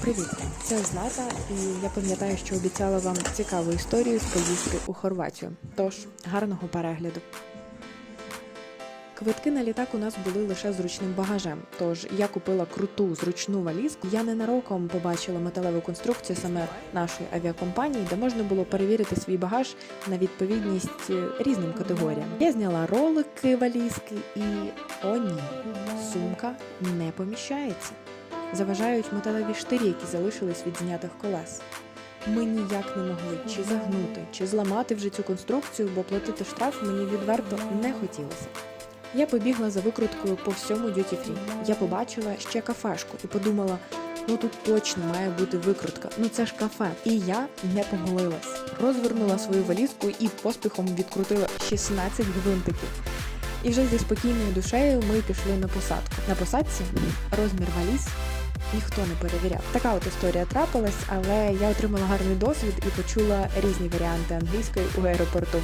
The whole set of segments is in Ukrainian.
Привіт, це Злата, і я пам'ятаю, що обіцяла вам цікаву історію з поїздки у Хорватію. Тож гарного перегляду. Квитки на літак у нас були лише з ручним багажем. Тож я купила круту зручну валізку. Я ненароком побачила металеву конструкцію саме нашої авіакомпанії, де можна було перевірити свій багаж на відповідність е, різним категоріям. Я зняла ролики валізки і о ні, сумка не поміщається. Заважають металеві штирі, які залишились від знятих колес. Ми ніяк не могли чи загнути, чи зламати вже цю конструкцію, бо платити штраф мені відверто не хотілося. Я побігла за викруткою по всьому Duty Free. Я побачила ще кафешку і подумала: ну тут точно має бути викрутка. Ну це ж кафе. І я не помилилась. Розвернула свою валізку і поспіхом відкрутила 16 гвинтиків. І вже зі спокійною душею ми пішли на посадку. На посадці розмір валіз ніхто не перевіряв. Така от історія трапилась, але я отримала гарний досвід і почула різні варіанти англійської у аеропорту.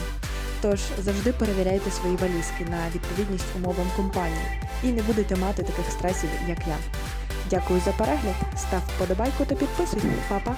Тож завжди перевіряйте свої валізки на відповідність умовам компанії і не будете мати таких стресів, як я. Дякую за перегляд, став вподобайку та підписуйся. Па-па!